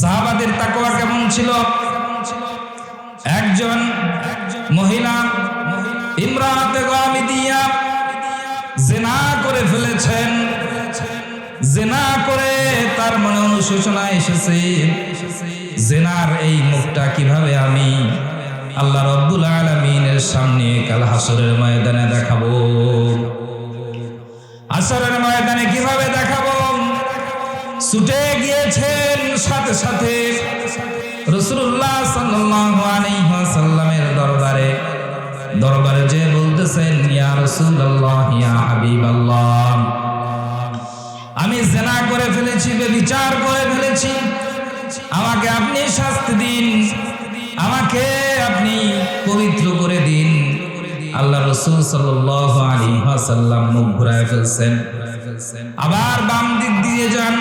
সাহাবাদের তাকওয়া কেমন ছিল? একজন মহিলা ইমরাতে গামিদিয়া জেনা করে ফেলেছেন। জেনা করে তার মনে অনুশোচনা এসেছে। জেনার এই মুখটা কীভাবে আমি আল্লাহ রব্বুল আলমিনের সামনে কাল হাসরের ময়দানে দেখাবো? আসরের ময়দানে কীভাবে দেখাবো? ছুটে গিয়েছেন সাথে সাথে রসুল্লাহ সাল্লামের দরবারে। দরবারে যে বলতেছেন, ইয়া রসুল্লাহ ইয়া হাবিব আমি জেনা করে ফেলেছি বিচার করে ফেলেছি। আমাকে আপনি শাস্তি দিন, আমাকে আপনি পবিত্র করে দিন। আল্লাহ রসুল সাল্লাহ আলী সাল্লাম মুখ ঘুরায় ফেলছেন। আবার বাম দিক দিয়ে যান।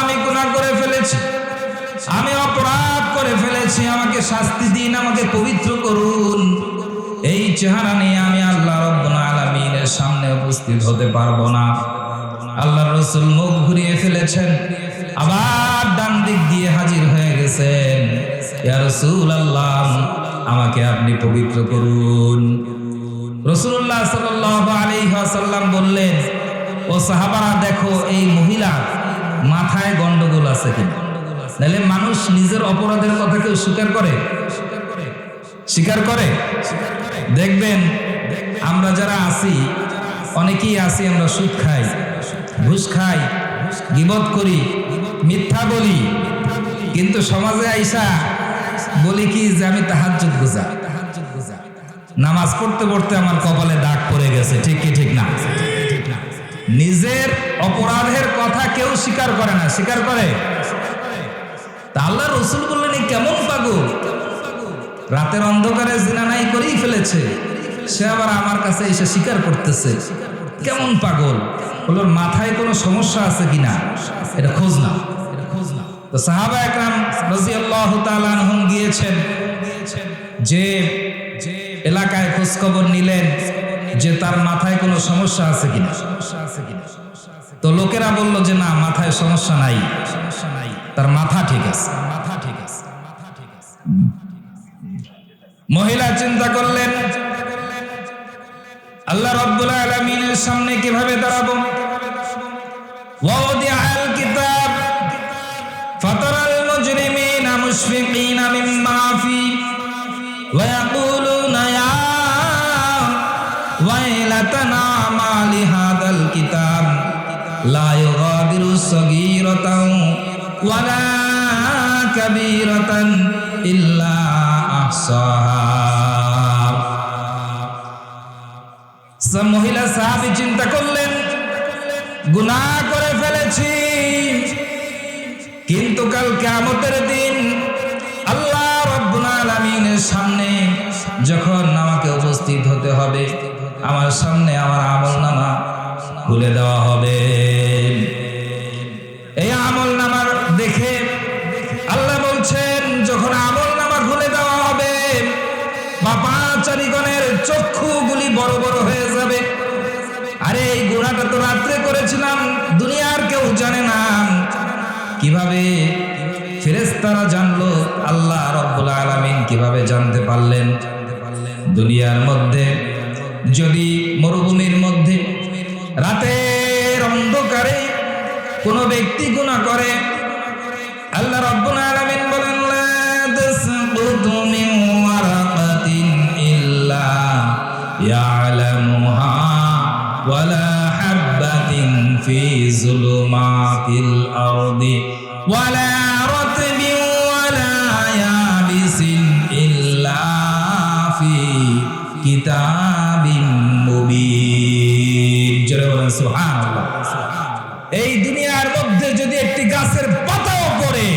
আমি গুনাহ করে ফেলেছি। আমি অপরাধ করে ফেলেছি, আমাকে শাস্তি দিন, আমাকে পবিত্র করুন। এই চেহারা নিয়ে আমি আল্লাহ রব্বুল সামনে উপস্থিত হতে পারব না। আল্লাহ রসুল মুখ ঘুরিয়ে ফেলেছেন, আবার ডান দিক দিয়ে হাজির হয়ে গেছেন। ইয়া রসুল আল্লাহ আমাকে আপনি পবিত্র করুন। রসুল্লাহ সাল্লাহ আলাইসাল্লাম বললেন ও সাহাবারা, দেখো এই মহিলা মাথায় গন্ডগোল আছে কিনা? তাহলে মানুষ নিজের অপরাধের কথা কেউ স্বীকার করে? স্বীকার করে? দেখবেন, আমরা যারা আছি, অনেকেই আছি, আমরা সুদ খাই, ঘুষ খাই, গিবত করি, মিথ্যা বলি। কিন্তু সমাজে আইসা বলি কি যে আমি তাহাজ্জুদ গুজা। নামাজ পড়তে পড়তে আমার কপালে দাগ পড়ে গেছে, ঠিক কি ঠিক না? নিজের অপরাধের কথা কেউ স্বীকার করে না। স্বীকার করে? তা আল্লাহ রসুল বললেন কেমন পাগল? রাতের অন্ধকারে জিনা নাই করেই ফেলেছে। সে আবার আমার কাছে এসে স্বীকার করতেছে। কেমন পাগল? বলোর মাথায় কোনো সমস্যা আছে কিনা এটা খোঁজ না তো সাহাবা একরাম তাআলা আনহুম গিয়েছেন। যে এলাকায় খোঁজখবর নিলেন। যে তার মাথায় কোনো সমস্যা আছে কিনা? সমস্যা আছে কিনা তো লোকেরা বলল যে না, মাথায় সমস্যা নাই। সমস্যা নাই তার মাথা ঠিক আছে। মাথা ঠিক আছে মাথা ঠিক আছে মহিলা চিন্তা করলেন, আল্লাহ রব্বুল আলামিনের সামনে কীভাবে দাঁড়াবো? ওয়াদি আল কিতাব, ফাতারাল মুজরিমিনা মুশফিকিনা মিম্মা ফি, ওয়া ইয়াকুল ويلتنا ما لهذا الكتاب لا يغادر صغيرة ولا كبيرة إلا أحصاها মহিলা সাহাবি চিন্তা করলেন গুনাহ করে ফেলেছি কিন্তু কাল কিয়ামতের দিন আল্লাহ রব্বুল আলামিনের সামনে যখন আমাকে উপস্থিত হতে হবে আমার সামনে আমার আমল নামা খুলে দেওয়া হবে। এই আমল নামার দেখে আল্লাহ বলছেন, যখন আমল নামা খুলে দেওয়া হবে, পাপাচারীগণের চক্ষুগুলি বড় বড় হয়ে যাবে। আরে, এই গুণাটা তো রাত্রে করেছিলাম, দুনিয়ার কেউ জানে না। কীভাবে ফেরেস্তারা জানলো, আল্লাহ রব্বুল আলামিন কীভাবে জানতে পারলেন? দুনিয়ার মধ্যে যদি মরুভূমির মধ্যে রাতের অন্ধকারে কোনো ব্যক্তি গুণা করে, আল্লাহ রব্বুল আলামিন বলেন ইয়ালামুহা ওয়ালা ওয়ালা কিতাবিন এই দুনিয়ার মধ্যে যদি একটি গাছের পাতাও পড়ে,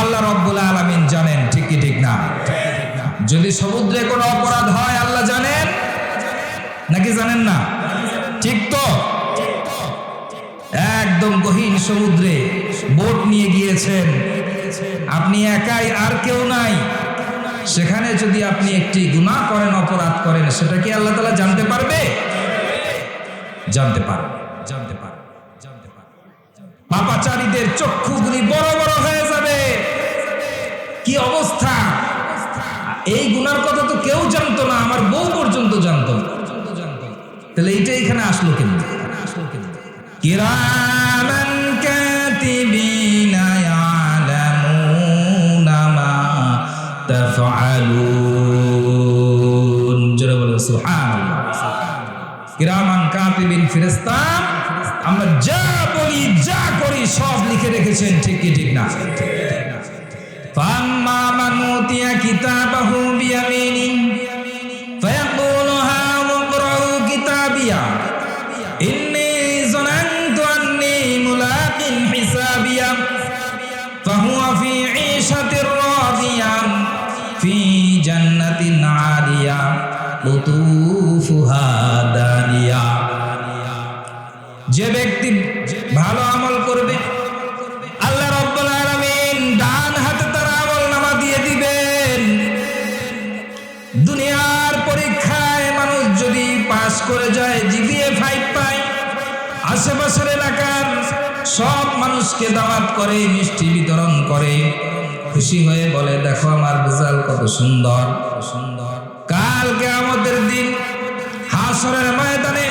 আল্লাহ রব্বুল আলামিন জানেন ঠিক কি ঠিক না? যদি সমুদ্রে কোনো অপরাধ হয়, আল্লাহ জানেন? নাকি জানেন না? ঠিক তো? একদম গহীন সমুদ্রে বোট নিয়ে গিয়েছেন। আপনি একাই আর কেউ নাই। সেখানে যদি আপনি একটি গুনাহ করেন, অপরাধ করেন, সেটা কি আল্লাহ তাআলা জানতে পারবে? জানতে পারবে জানতে পারবে জানতে পারবে পাপাচারীদের চক্ষুগুলি বড় অবস্থা? এই গুনার কথা তো কেউ জানতো না, আমার বউ পর্যন্ত জানতো। তাহলে এইটা এখানে আসলো কেন? কিরামান কাতিবিনা ইয়ালামুনা মা জোরে বলো সুবহানাল্লাহ। কিরামান কাতিবিন ফিরেস্তা আমরা যা বলি, যা করি, সব লিখে রেখেছেন, ঠিক কি, ঠিক না? ফাম্মা মানুতিয়া কিতাবাহু বিয়ামিনিহি করে যায় জিপিএ ফাইভ পায়। আশেপাশের এলাকার সব মানুষকে দাওয়াত করে, মিষ্টি বিতরণ করে। খুশি হয়ে বলে, দেখো আমার রেজাল্ট কত সুন্দর সুন্দর। কালকে আমাদের দিন হাসরের ময়দানে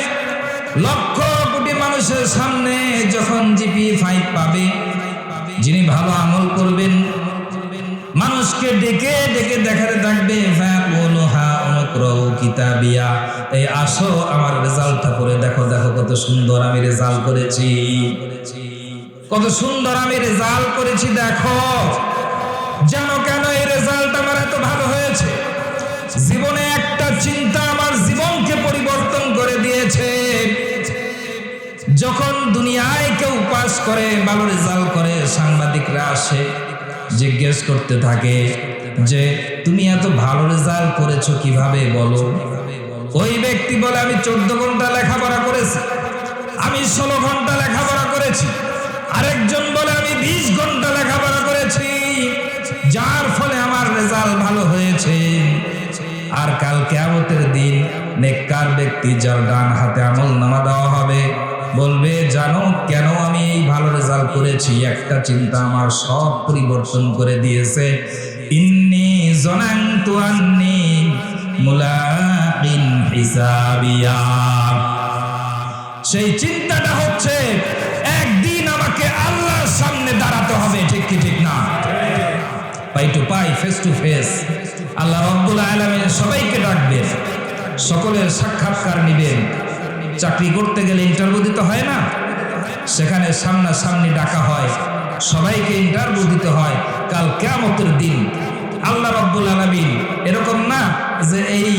লক্ষ কোটি মানুষের সামনে যখন জিপি ফাইভ পাবে, যিনি ভালো আমল করবেন, মানুষকে ডেকে ডেকে দেখাতে থাকবে হ্যাঁ বলো হা অনুক্রহ কিতাবিয়া। এই আসো আমার রেজাল্টটা করে দেখো দেখো কত সুন্দর আমি রেজাল্ট করেছি। কত সুন্দর আমি রেজাল্ট করেছি, দেখো। জানো কেন এই রেজাল্ট আমার এত ভালো হয়েছে? জীবনে একটা চিন্তা আমার জীবনকে পরিবর্তন করে দিয়েছে। যখন দুনিয়ায় কেউ পাস করে, ভালো রেজাল্ট করে, সাংবাদিকরা আসে, জিজ্ঞেস করতে থাকে যে তুমি এত ভালো রেজাল্ট করেছ কীভাবে বলো? ওই ব্যক্তি বলে, আমি চোদ্দ ঘণ্টা লেখাপড়া করেছি, আমি ষোলো ঘণ্টা লেখাপড়া করেছি। আরেকজন বলে, আমি বিশ ঘণ্টা লেখাপড়া করেছি, যার ফলে আমার রেজাল্ট ভালো হয়েছে। আর কাল কেয়ামতের দিন নেককার ব্যক্তি যার ডান হাতে আমল নামা দেওয়া হবে, বলবে, জানো কেন আমি এই ভালো রেজাল্ট করেছি? একটা চিন্তা আমার সব পরিবর্তন করে দিয়েছে। জনান্তু আন্নি মুলাকিন হিসাবিয়া সেই চিন্তাটা হচ্ছে, একদিন আমাকে আল্লাহর সামনে দাঁড়াতে হবে, ঠিক কি ঠিক না? পাই টু পাই ফেস টু ফেস আল্লাহ রব্বুল আলমিন সবাইকে ডাকবেন সকলের সাক্ষাৎকার নিবেন চাকরি করতে গেলে ইন্টারভিউ দিতে হয় না? সেখানে সামনাসামনি ডাকা হয়, সবাইকে ইন্টারভিউ দিতে হয়। কাল কেমতের দিন আল্লাহ রব্বুল আলমিন। এরকম না যে এই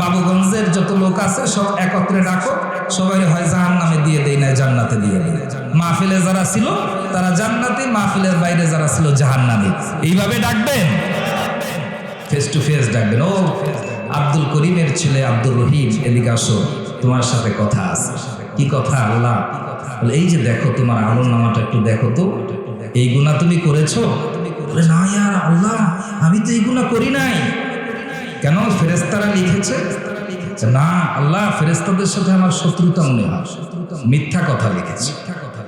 বাবুগঞ্জের যত লোক আছে সব একত্রে ডাকো সবাই হয় জাহান নামে দিয়ে দেয় না জান্নাতে দিয়ে দেয় মাহফিলে যারা ছিল, তারা জান্নাতে, মাহফিলের বাইরে যারা ছিল জাহান নামে এইভাবে ডাকবেন? ফেস টু ফেস ডাকবেন। ও, আব্দুল করিমের ছেলে আব্দুল রহিম, এদিকে আসো, তোমার সাথে কথা আছে। কি কথা আল্লাহ? এই যে দেখো তোমার আমল নামাটা একটু দেখো তো। এই গুণা তুমি করেছ? বলে, না ইয়ার আল্লাহ আমি তো এই গুণা করি নাই কেন ফেরেস্তারা লিখেছে না আল্লাহ ফেরেস্তাদের সাথে আমার শত্রুতা মনে হয় মিথ্যা কথা লিখেছে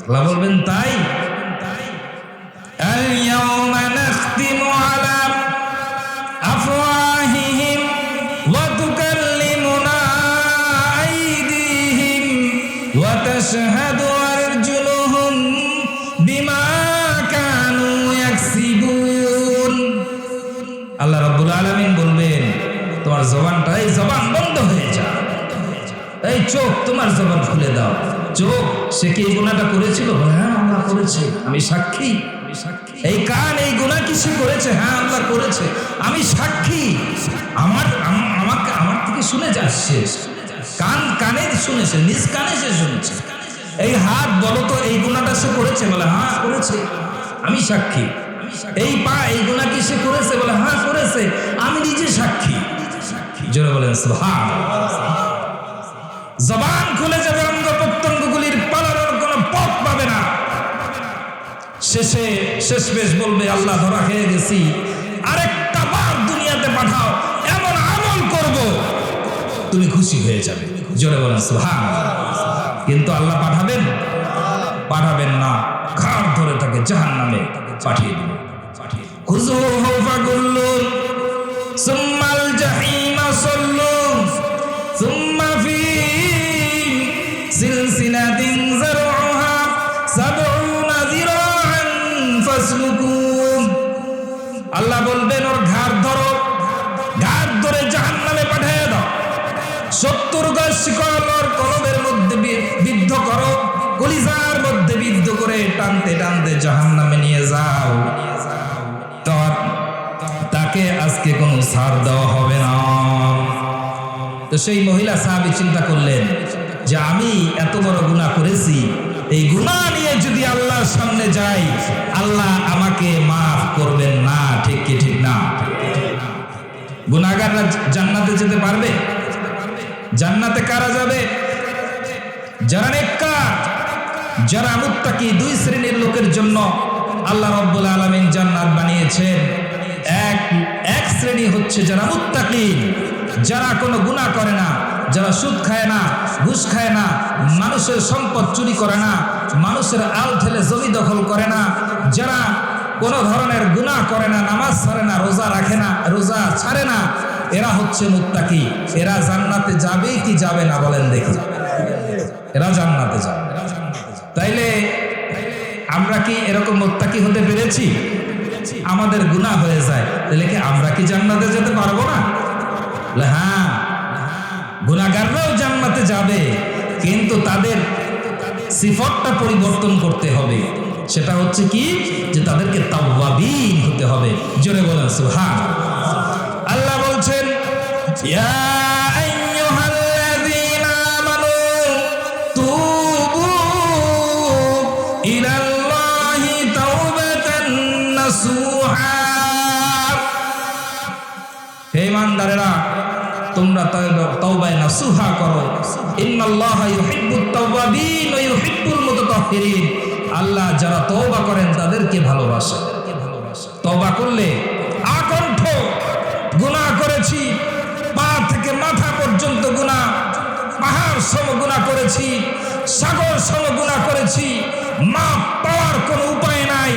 আল্লাহ বলবেন তাই اليوم نختم على চোখ তোমার জবান খুলে দাও। চোখ, সে কি এই গুণাটা করেছিল? হ্যাঁ আল্লাহ করেছে। আমি সাক্ষী। এই কান, এই গুণা কি সে করেছে? হ্যাঁ আল্লাহ করেছে। আমি সাক্ষী। আমার আমাকে, আমার থেকে শুনে যাচ্ছে কান, কানে শুনেছে নিজ কানে সে শুনেছে। এই হাত, বলো তো, এই গুণাটা সে করেছে? বলে হ্যাঁ করেছে। আমি সাক্ষী। এই পা, এই গুণা কি সে করেছে? বলে হ্যাঁ করেছে। আমি নিজে সাক্ষী। জোরে বলেন সুবহান জবান খুলে যাবে অঙ্গ প্রত্যঙ্গগুলির পালানোর কোনো পথ পাবে না। শেষে শেষ বেশ বলবে, আল্লাহ ধরা খেয়ে গেছি। আরেকটা বার দুনিয়াতে পাঠাও, এমন আমল করব। তুমি খুশি হয়ে যাবে। জোরে বলেন সুহান কিন্তু আল্লাহ পাঠাবেন? পাঠাবেন না। ঘাড় ধরে তাকে জাহান নামে পাঠিয়ে দিবেন খুজুহু ফাগুল্লুন সুম্মাল টানতে টানতে জাহান্নামে নিয়ে যাও। তাকে আজকে কোনো ছাড় দেওয়া হবে না। তো সেই মহিলা সাহাবি চিন্তা করলেন যে আমি এত বড় গুনাহ করেছি, এই গুনাহ নিয়ে যদি আল্লাহর সামনে যাই, আল্লাহ আমাকে মাফ করবেন না, ঠিক কি ঠিক না? গুনাহগাররা জান্নাতে যেতে পারবে? জান্নাতে কারা যাবে? যারা নেককার যারা মুত্তাকি দুই শ্রেণির লোকের জন্য আল্লাহ রব্বুল আলামিন জান্নাত বানিয়েছেন। এক এক শ্রেণি হচ্ছে যারা মুত্তাকি, যারা কোনো গুনাহ করে না, যারা সুদ খায় না, ঘুষ খায় না, মানুষের সম্পদ চুরি করে না, মানুষের আল ঠেলে জমি দখল করে না, যারা কোনো ধরনের গুনাহ করে না, নামাজ ছাড়ে না, রোজা রাখে না, রোজা ছাড়ে না, এরা হচ্ছে মুত্তাকি। এরা জান্নাতে যাবে কি যাবে না বলেন দেখি। এরা জান্নাতে যাবে। তাইলে আমরা কি এরকম মোত্তাকি হতে পেরেছি? আমাদের গুনাহ হয়ে যায়। তাহলে কি আমরা কি জান্নাতে যেতে পারব না? হ্যাঁ গুনাহগাররাও জান্নাতে যাবে, কিন্তু তাদের সিফতটা পরিবর্তন করতে হবে। সেটা হচ্ছে কি? যে তাদেরকে তাওয়াবিন হতে হবে। জোরে বলেন সুবহান আল্লাহ বলছেন, ইয়া তোমরা তওবা- তওবায়ে নাসুহা করো। ইন্নাল্লাহা ইউহিব্বুত তাওয়াবিন ওয়া ইউহিব্বুল মুতাতাহহিরিন আল্লাহ যারা তওবা করেন তাদেরকে ভালোবাসে। তওবা করলে আকণ্ঠ গুনাহ করেছি, পা থেকে মাথা পর্যন্ত গুনাহ, পাহাড় সম গুনাহ করেছি, সাগর সম গুনাহ করেছি, মাপ পাওয়ার কোনো উপায় নাই।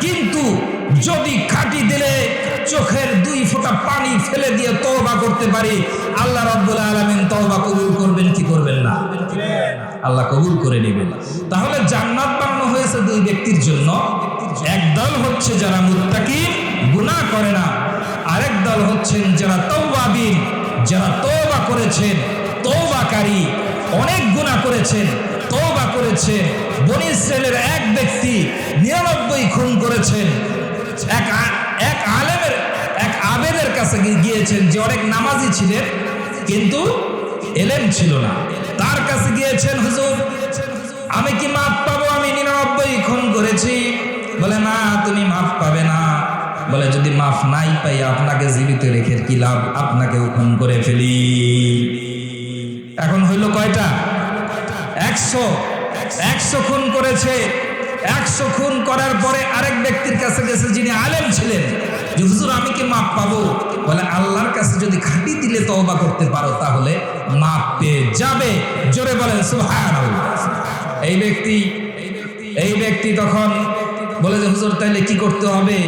কিন্তু যদি খাটি দিলে চোখের দুই ফোঁটা পানি ফেলে দিয়ে তওবা করতে পারি, আল্লাহ রাব্বুল আলামিন তওবা কবুল করবেন কি করবেন না? আল্লাহ কবুল করে নেবেন। তাহলে জান্নাত বানানো হয়েছে দুই ব্যক্তির জন্য। এক দল হচ্ছে যারা মুত্তাকি গুনাহ করে না। আরেক দল হচ্ছেন যারা তওবাবিন যারা তওবা করেছেন, তওবাকারী, অনেক গুনাহ করেছেন, তওবা করেছেন, বনি ইসরায়েলের এক ব্যক্তি নিরানব্বই খুন করেছেন এক আ- এক আলেমের এক আবেদের কাছে গিয়েছেন যে অনেক নামাজি ছিলেন, কিন্তু এলেম ছিল না। তার কাছে গিয়েছেন, হুজুর, আমি কি মাপ পাবো? আমি নিরানব্বই খুন করেছি। বলে, না, তুমি মাফ পাবে না। বলে, যদি মাফ নাই পাই, আপনাকে জীবিত রেখে কি লাভ? আপনাকেও খুন করে ফেলি। এখন হইল কয়টা? একশো। একশো খুন করেছে। একশো খুন করার পরে আরেক ব্যক্তির কাছে গেছে যিনি আলেম ছিলেন। যে হুজুর, আমি কি মাপ পাবো? বলে, আল্লাহর কাছে যদি খাটি দিলে তওবা করতে পারো, তাহলে মাপ পেয়ে যাবে। জোরে বলেন সুবহান এই ব্যক্তি এই ব্যক্তি তখন বলে যে, হুজুর, তাইলে কি করতে হবে?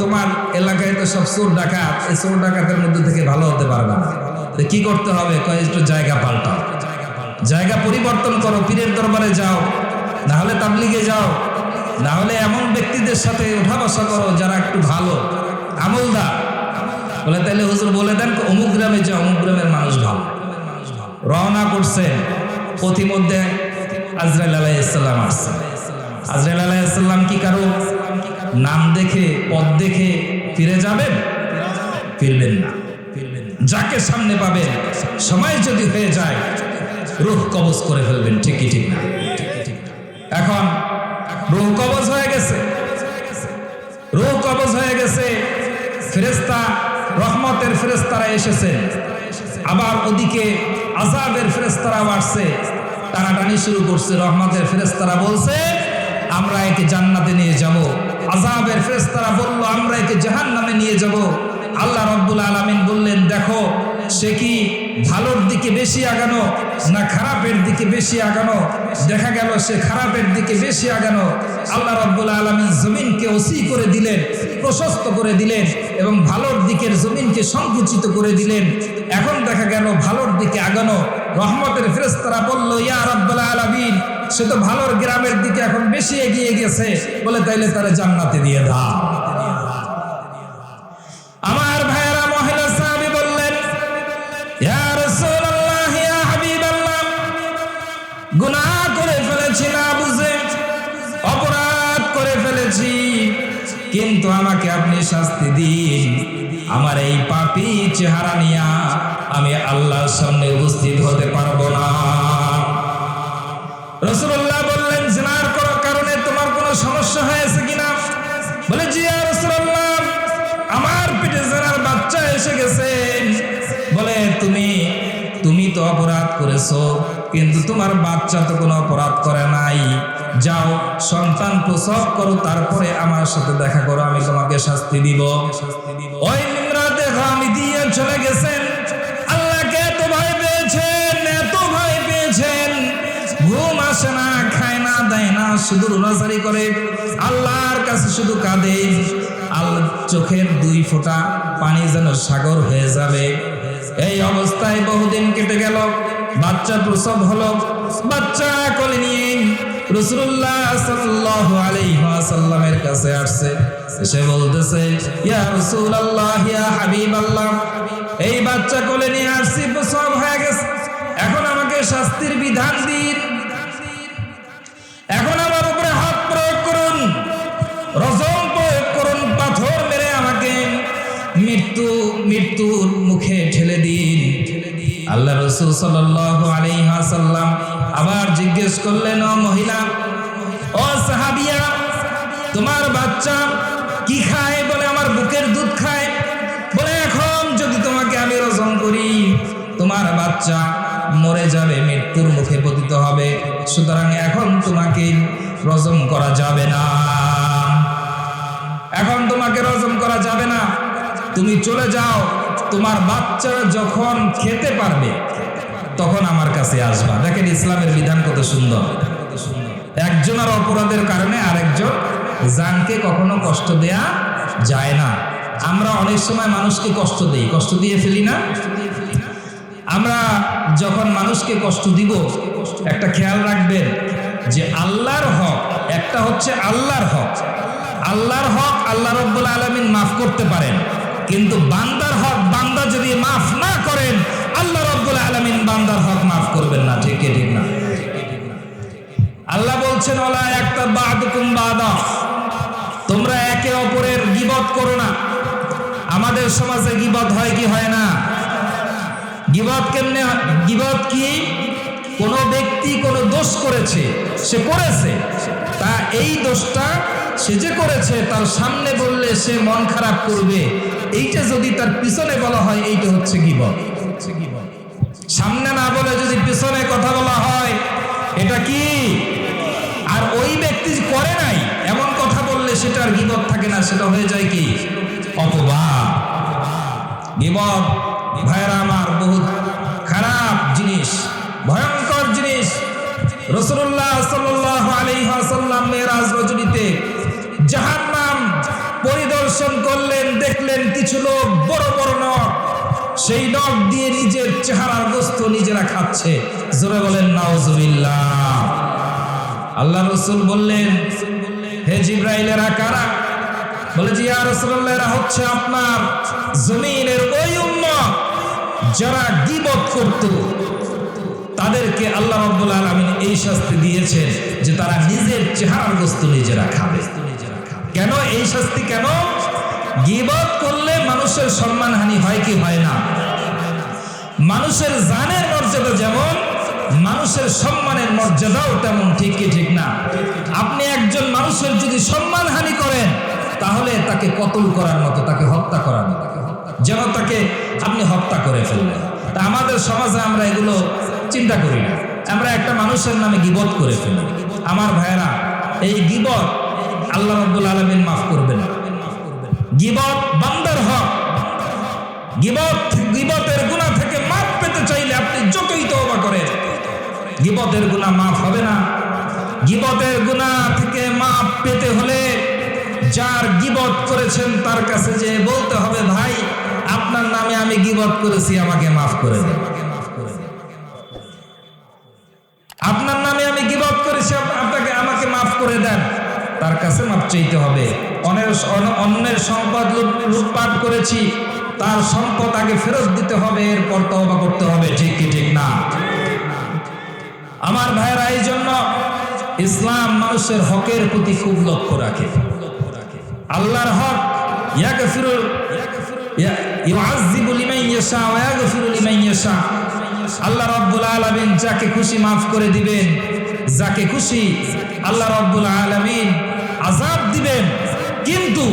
তোমার এলাকায় তো সব চোর ডাকাত, এই চোর ডাকাতের মধ্যে থেকে ভালো হতে পারবে না। কি করতে হবে? কয়, একটু জায়গা পাল্টাও। জায়গা পরিবর্তন করো, পীরের দরবারে যাও। না হলে তাবলিগে যাও। না হলে এমন ব্যক্তিদের সাথে ওঠা বসা করো, যারা একটু ভালো। আমলদা বলে, তাইলে হুজুর বলে দেন অমুক গ্রামে যে অমুক গ্রামের মানুষ ভালো। রওনা করছেন পথিমধ্যে আজরাইল আলাইসাল্লাম আসছে। আজরাইল আলাইসাল্লাম কি কারও নাম দেখে পদ দেখে ফিরে যাবেন? ফিরবেন না। যাকে সামনে পাবেন, সময় যদি হয়ে যায়, রুহ কবজ করে ফেলবেন। ঠিকই ঠিক না। এখন রুহ কবজ হয়ে গেছে রুহ কবজ হয়ে গেছে ফেরেস্তা রহমতের ফেরেস্তারা এসেছে। আবার ওদিকে আজাবের ফেরেস্তারাও আসছে। টানাটানি শুরু করছে, রহমতের ফেরেস্তারা বলছে, আমরা একে জান্নাতে নিয়ে যাব। আজাবের ফেরেস্তারা বলল, আমরা একে জাহান নামে নিয়ে যাব। আল্লাহ রব্বুল আলমিন বললেন, দেখো, সে কি ভালোর দিকে বেশি আগানো না খারাপের দিকে বেশি আগানো? দেখা গেল সে খারাপের দিকে বেশি আগানো। আল্লাহ রব্বুল আলমিন জমিনকে ওসি করে দিলেন, প্রশস্ত করে দিলেন এবং ভালোর দিকের জমিনকে সংকুচিত করে দিলেন। এখন দেখা গেল ভালোর দিকে আগানো। রহমতের ফেরেস্তারা বলল, ইয়া রাব্বাল আলামিন, সে তো ভালোর গ্রামের দিকে এখন বেশি এগিয়ে গেছে। বলে তাইলে তারা জান্নাতে দিয়ে দাও। কিন্তু আমাকে আপনি শাস্তি দিন। আমার এই পাপী চেহারা নিয়া আমি আল্লাহর সামনে উপস্থিত হতে পারব না। রসুল্লাহ বললেন, জেনার করার কারণে তোমার কোনো সমস্যা হয়েছে কিনা? বলে, জি রসুল্লাহ আমার পেটে জেনার বাচ্চা এসে গেছে। বলে, তুমি তুমি তো অপরাধ করেছ। কিন্তু তোমার বাচ্চা তো কোনো অপরাধ করে নাই। যাও, সন্তান প্রসব করো, তারপরে আমার সাথে দেখা করো, আমি তোমাকে শাস্তি দিব। ওই নিমরা দেখো আমি দিয়ে চলে গেছেন। আল্লাহকে এত ভয় পেয়েছেন, এত ভয় পেয়েছেন। ঘুম আসে না, খায় না, দেয় না শুধু রোনাজারি করে। আল্লাহর কাছে শুধু কাঁদে। আল চোখের দুই ফোঁটা পানি যেন সাগর হয়ে যাবে। এই অবস্থায় বহুদিন কেটে গেল। বাচ্চা প্রসব হলো বাচ্চা কোলে নিয়ে রসুল্লাহ সাল্লাল্লাহু আলাইহি ওয়াসাল্লামের কাছে আসছে। সে বলতেছে, ইয়া রাসূলুল্লাহ, ইয়া হাবিবাল্লাহ, এই বাচ্চা কোলে নিয়ে আসছি, প্রসব হয়ে গেছে। এখন আমাকে শাস্তির বিধান দিন। এখন আমার উপরে হাত প্রয়োগ করুন, রজম প্রয়োগ করুন, পাথর মেরে আমাকে মৃত্যু, মৃত্যুর আল্লাহ রসুল সাল্লাম আবার জিজ্ঞেস করলেন, ও মহিলা, ও সাহাবিয়া, তোমার বাচ্চা কি খায়? বলে, আমার বুকের দুধ খায়। বলে, এখন যদি তোমাকে আমি রজম করি, তোমার বাচ্চা মরে যাবে, মৃত্যুর মুখে পতিত হবে। সুতরাং এখন তোমাকে রজম করা যাবে না। এখন তোমাকে রজম করা যাবে না। তুমি চলে যাও। তোমার বাচ্চা যখন খেতে পারবে, তখন আমার কাছে আসবা। দেখেন ইসলামের বিধান কত সুন্দর। একজনের অপরাধের কারণে আরেকজন জানকে কখনো কষ্ট দেয়া যায় না। আমরা অনেক সময় মানুষকে কষ্ট দিই। কষ্ট দিয়ে ফেলি না? আমরা যখন মানুষকে কষ্ট দিব, একটা খেয়াল রাখবেন যে আল্লাহর হক, একটা হচ্ছে আল্লাহর হক। আল্লাহর হক আল্লাহ রব্বুল আলমিন মাফ করতে পারেন। কিন্তু বান্দার হক মাফ না করেন, আল্লাহ রব্বুল আলমিন বান্দার হক মাফ করবেন না, ঠিক ঠিক না। আল্লাহ বলছেন ওলা একটা বাদকুম বাদা। তোমরা একে অপরের গিবত করো না। আমাদের সমাজে গিবত হয় কি হয় না? গিবত কেমনে গিবত কি? কোন ব্যক্তি কোনো দোষ করেছে, সে করেছে। তা এই দোষটা সে যে করেছে, তার সামনে বললে সে মন খারাপ করবে। এইটা যদি তার পিছনে বলা হয়, এইটা হচ্ছে গিবত। সামনে না বলে যদি পিছনে কথা বলা হয়, এটা কি? আর ওই ব্যক্তি করে নাই, এমন কথা বললে সেটা আর গিবত থাকে না, সেটা হয়ে যায় কি? অপবাদ। গিবত ভাইরা আমার, বহুত খারাপ জিনিস, ভয়ঙ্কর জিনিস। রসুল্লাহ সাল্লাহ আলিহাসাল্লাম মেয়েরাজ রজনীতে জাহান্নাম পরিদর্শন করলেন, দেখলেন কিছু লোক বড় বড় নখ। সেই নখ দিয়ে নিজের চেহারার গোস্ত নিজেরা খাচ্ছে। জোরে বলেন নাওজুবিল্লাহ আল্লাহ রসুল বললেন, হে জিব্রাইলেরা, কারা? বলে যে রাসূলুল্লাহ, এরা হচ্ছে আপনার জমিনের ওই উম্মত যারা গীবত করত। তাদেরকে আল্লাহ রাব্বুল আলামিন এই শাস্তি দিয়েছেন যে তারা নিজের চেহারার বস্তু নিজেরা খাবে। কেন? এই শাস্তি কেন? গীবত করলে মানুষের সম্মানহানি হয় কি হয় না? মানুষের জানের মর্যাদা যেমন, মানুষের সম্মানের মর্যাদাও তেমন, ঠিক কি ঠিক না? আপনি একজন মানুষের যদি সম্মানহানি করেন, তাহলে তাকে কতল করার মতো, তাকে হত্যা করার মতো। যেন তাকে আপনি হত্যা করে ফেললেন। তা আমাদের সমাজে আমরা এগুলো চিন্তা করি না। আমরা একটা মানুষের নামে গিবত করে ফেলি। আমার ভাইয়েরা, এই গিবত আল্লাহ রব্বুল আলমিন মাফ করবেন। গিবত বান্দার হক। গিবত গিবতের গুণা থেকে মাফ পেতে চাইলে আপনি যতই তওবা করেন, গিবতের গুণা মাফ হবে না। গিবতের গুণা থেকে মাফ পেতে হলে যার গিবত করেছেন তার কাছে যে বলতে হবে, ভাই, আপনার নামে আমি গিবত করেছি, আমাকে মাফ করে দেন। চাইতে হবে। অন্যের অন্য- অন্যের সম্পদ লুট- লুটপাট করেছি, তার সম্পদ আগে ফেরত দিতে হবে, এরপর তওবা করতে হবে। ঠিক কি, ঠিক না? আমার ভাইয়েরা, এই জন্য ইসলাম মানুষের হকের প্রতি খুব লক্ষ্য রাখে। আল্লাহর হক ইয়া- লিমান ইয়াশা। আল্লাহ রাব্বুল আলামিন যাকে খুশি মাফ করে দিবেন, যাকে খুশি আল্লাহ রাব্বুল আলামিন আযাব দিবেন। কিন্তু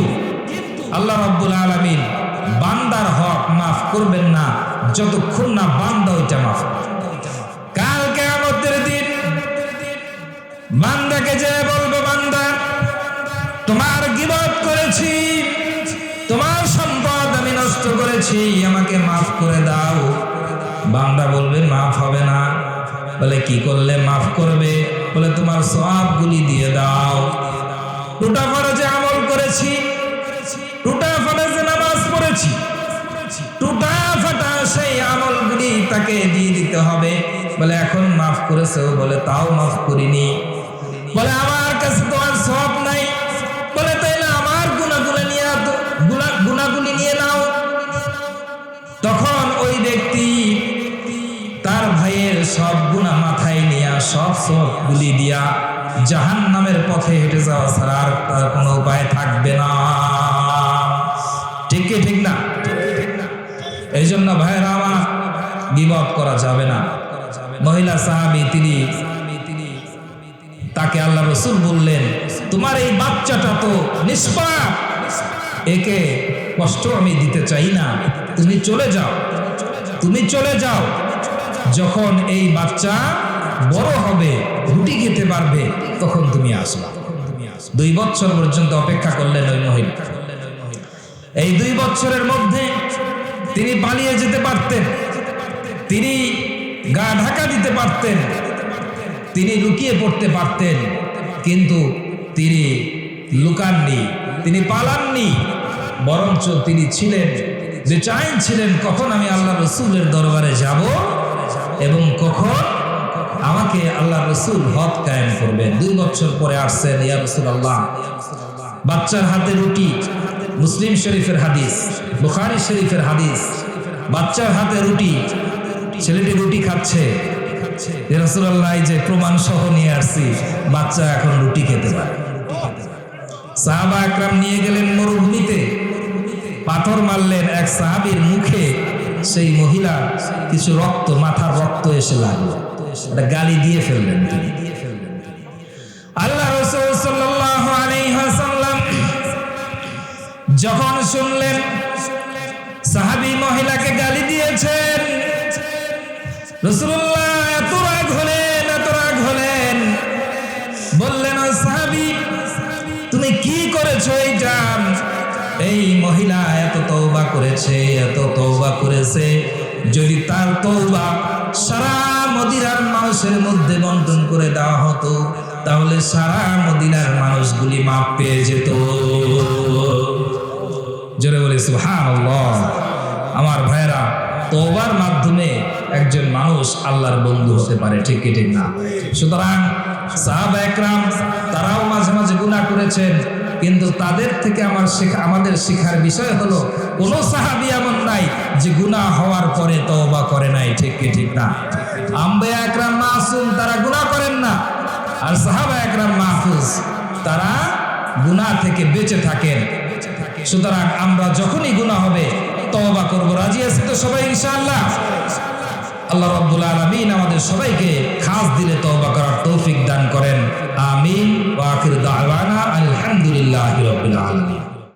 আল্লাহ রাব্বুল আলামিন বান্দার হক মাফ করবেন না, যতক্ষণ না বান্দা ওইটা মাফ। কাল কেয়ামতের দিন বান্দাকে যে বলবে, বান্দা, তোমার গিবত করেছি, তোমার সম্পদ আমি নষ্ট করেছি, আমাকে মাফ করে দাও। বান্দা বলবে, মাফ হবে না। বলে, কি করলে মাফ করবে? বলে, তোমার সবগুলি দিয়ে দাও। টুটা ফরজে আমল করেছি টুটা ফরজে নামাজ পড়েছি টুটা ফাটা সেই আমলগুলি তাকে দিয়ে দিতে হবে। বলে, এখন মাফ করেছে? বলে, তাও মাফ করিনি। বলে, আমার কাছে তো আর সব নাই। বলে তাই না আমার গুণাগুলো নিয়ে গুণাগুলি নিয়ে নাও। তখন ওই ব্যক্তি তার ভাইয়ের সব গুণা মাথায় নিয়ে, সব সব গুলি দিয়া জাহান নামের পথে হেঁটে যাওয়া ছাড়া আর কোনো উপায় থাকবে না। ঠিক কি ঠিক না? এই জন্য ভাইয়েরা আমার বিবাদ করা যাবে না। মহিলা সাহাবি তিনি তাকে আল্লাহ রসুল বললেন, তোমার এই বাচ্চাটা তো নিষ্পাপ। একে কষ্ট আমি দিতে চাই না। তুমি চলে যাও। তুমি চলে যাও। যখন এই বাচ্চা বড় হবে রুটি খেতে পারবে, তখন তুমি আসবা। দুই বছর পর্যন্ত অপেক্ষা করলেন ওই মহিলা। এই দুই বছরের মধ্যে তিনি পালিয়ে যেতে পারতেন। তিনি গা ঢাকা দিতে পারতেন। তিনি লুকিয়ে পড়তে পারতেন। কিন্তু তিনি লুকাননি, তিনি পালাননি। বরঞ্চ তিনি ছিলেন, যে চাইছিলেন কখন আমি আল্লাহ রসুলের দরবারে যাব এবং কখন আমাকে আল্লাহ রসুল হক কায়েম করবেন দুই বছর পরে আসছেন, ইয়া রসুল আল্লাহ বাচ্চার হাতে রুটি, মুসলিম শরীফের হাদিস, বুখারি শরীফের হাদিস। বাচ্চার হাতে রুটি, ছেলেটি রুটি খাচ্ছে। এই যে প্রমাণ সহ নিয়ে আসছি, বাচ্চা এখন রুটি খেতে পারে। সাহাবা একরাম নিয়ে গেলেন মরুভূমিতে। পাথর মারলেন এক সাহাবীর মুখে। সেই মহিলা কিছু রক্ত, মাথার রক্ত এসে লাগল। গালি দিয়ে ফেললেন আল্লাহ রসুল সাল্লাল্লাহু আলাইহি ওয়াসাল্লাম যখন শুনলেন সাহাবী মহিলাকে গালি দিয়েছেন রসুল্লাহ এত রাগ হলেন এত রাগ হলেন। বললেন "ও সাহাবী তুমি কি করেছ এইটা এই মহিলা এত তওবা করেছে এত তওবা করেছে যদি তার তৌবা সারা মদিনার মানুষের মধ্যে বন্টন করে দেওয়া হতো, তাহলে সারা মদিনার মানুষগুলি মাপ পেয়ে যেত। জোরে বলে, সুবহানাল্লাহ। আমার ভাইরা তোবার মাধ্যমে একজন মানুষ আল্লাহর বন্ধু হতে পারে, ঠিক কি ঠিক না? সুতরাং সাহাবা একরাম, তারাও মাঝে মাঝে গুনাহ করেছেন, কিন্তু তাদের থেকে আমার শেখা, আমাদের শেখার বিষয় হলো, কোন সাহাবি এমন নাই যে গুনাহ হওয়ার পরে তওবা করে নাই, ঠিক কি ঠিক না? আম্বে একরাম মাসুম, তারা গুনাহ করেন না। আর সাহাবা একরাম মাহফুজ, তারা গুনাহ থেকে বেঁচে থাকেন। সুতরাং আমরা যখনই গুনাহ হবে, তওবা করব। রাজি আছি তো সবাই, ইনশাআল্লাহ? আল্লাহ রাব্বুল আলামিন আমাদের সবাইকে খাস দিলে তওবা করার তৌফিক দান করেন। আমিন। ওয়া আখির দাওয়ানা আলহামদুলিল্লাহি